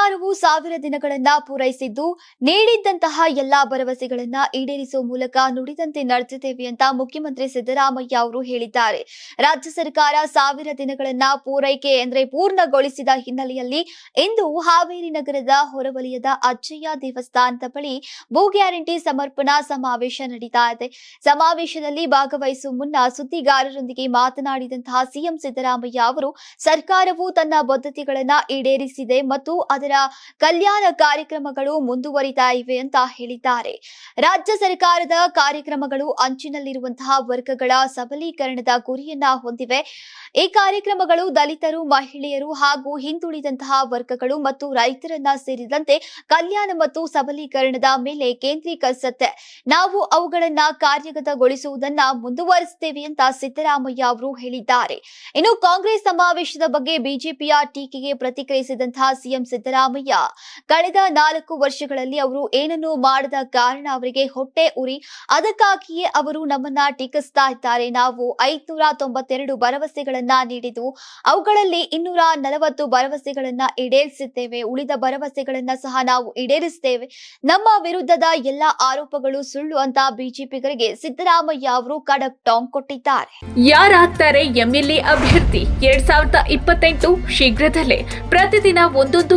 ಸರ್ಕಾರವು ಸಾವಿರ ದಿನಗಳನ್ನ ಪೂರೈಸಿದ್ದು, ನೀಡಿದ್ದಂತಹ ಎಲ್ಲಾ ಭರವಸೆಗಳನ್ನ ಈಡೇರಿಸುವ ಮೂಲಕ ನುಡಿದಂತೆ ನಡೆಸಿದ್ದೇವೆ ಅಂತ ಮುಖ್ಯಮಂತ್ರಿ ಸಿದ್ದರಾಮಯ್ಯ ಅವರು ಹೇಳಿದ್ದಾರೆ. ರಾಜ್ಯ ಸರ್ಕಾರ ಸಾವಿರ ದಿನಗಳನ್ನ ಪೂರೈಕೆ ಅಂದ್ರೆ ಪೂರ್ಣಗೊಳಿಸಿದ ಹಿನ್ನೆಲೆಯಲ್ಲಿ ಇಂದು ಹಾವೇರಿ ನಗರದ ಹೊರವಲಯದ ಅಜ್ಜಯ್ಯ ದೇವಸ್ಥಾನದ ಬಳಿ ಭೂ ಗ್ಯಾರಂಟಿ ಸಮರ್ಪಣಾ ಸಮಾವೇಶ ನಡೀತಾ ಇದೆ. ಸಮಾವೇಶದಲ್ಲಿ ಭಾಗವಹಿಸುವ ಮುನ್ನ ಸುದ್ದಿಗಾರರೊಂದಿಗೆ ಮಾತನಾಡಿದಂತಹ ಸಿಎಂ ಸಿದ್ದರಾಮಯ್ಯ ಅವರು, ಸರ್ಕಾರವು ತನ್ನ ಬದ್ಧತೆಗಳನ್ನ ಈಡೇರಿಸಿದೆ ಮತ್ತು ಅದರ ಕಲ್ಯಾಣ ಕಾರ್ಯಕ್ರಮಗಳು ಮುಂದುವರಿತಾ ಇವೆ ಅಂತ ಹೇಳಿದ್ದಾರೆ. ರಾಜ್ಯ ಸರ್ಕಾರದ ಕಾರ್ಯಕ್ರಮಗಳು ಅಂಚಿನಲ್ಲಿರುವಂತಹ ವರ್ಗಗಳ ಸಬಲೀಕರಣದ ಗುರಿಯನ್ನ ಹೊಂದಿವೆ. ಈ ಕಾರ್ಯಕ್ರಮಗಳು ದಲಿತರು, ಮಹಿಳೆಯರು ಹಾಗೂ ಹಿಂದುಳಿದಂತಹ ವರ್ಗಗಳು ಮತ್ತು ರೈತರನ್ನ ಸೇರಿದಂತೆ ಕಲ್ಯಾಣ ಮತ್ತು ಸಬಲೀಕರಣದ ಮೇಲೆ ಕೇಂದ್ರೀಕರಿಸುತ್ತೆ. ನಾವು ಅವುಗಳನ್ನ ಕಾರ್ಯಗತಗೊಳಿಸುವುದನ್ನ ಮುಂದುವರಿಸುತ್ತೇವೆ ಅಂತ ಸಿದ್ದರಾಮಯ್ಯ ಅವರು ಹೇಳಿದ್ದಾರೆ. ಇನ್ನು ಕಾಂಗ್ರೆಸ್ ಸಮಾವೇಶದ ಬಗ್ಗೆ ಬಿಜೆಪಿಯ ಟೀಕೆಗೆ ಪ್ರತಿಕ್ರಿಯಿಸಿದಂತಹ ಸಿಎಂ ಸಿದ್ದರಾಮಯ್ಯ ಕಳೆದ ನಾಲ್ಕು ವರ್ಷಗಳಲ್ಲಿ ಅವರು ಏನನ್ನೂ ಮಾಡದ ಕಾರಣ ಅವರಿಗೆ ಹೊಟ್ಟೆ ಉರಿ, ಅದಕ್ಕಾಗಿಯೇ ಅವರು ನಮ್ಮನ್ನ ಟೀಕಿಸ್ತಾ ಇದ್ದಾರೆ. ನಾವು ಐದ್ನೂರ ತೊಂಬತ್ತೆರಡು ಭರವಸೆಗಳನ್ನ ನೀಡಿದ್ದು, ಅವುಗಳಲ್ಲಿ ಇನ್ನೂರ ನಲವತ್ತು ಭರವಸೆಗಳನ್ನ ಈಡೇರಿಸಿದ್ದೇವೆ. ಉಳಿದ ಭರವಸೆಗಳನ್ನ ಸಹ ನಾವು ಈಡೇರಿಸುತ್ತೇವೆ ನಮ್ಮ ವಿರುದ್ಧದ ಎಲ್ಲ ಆರೋಪಗಳು ಸುಳ್ಳು ಅಂತ ಬಿಜೆಪಿಗರಿಗೆ ಸಿದ್ದರಾಮಯ್ಯ ಅವರು ಕಡಕ್ ಟಾಂಗ್ ಕೊಟ್ಟಿದ್ದಾರೆ. ಯಾರಾಗ್ತಾರೆ ಎಂಎಲ್ಎ ಅಭ್ಯರ್ಥಿ? ಎರಡ್ ಸಾವಿರದ ಇಪ್ಪತ್ತೆಂಟು ಶೀಘ್ರದಲ್ಲೇ. ಪ್ರತಿದಿನ ಒಂದೊಂದು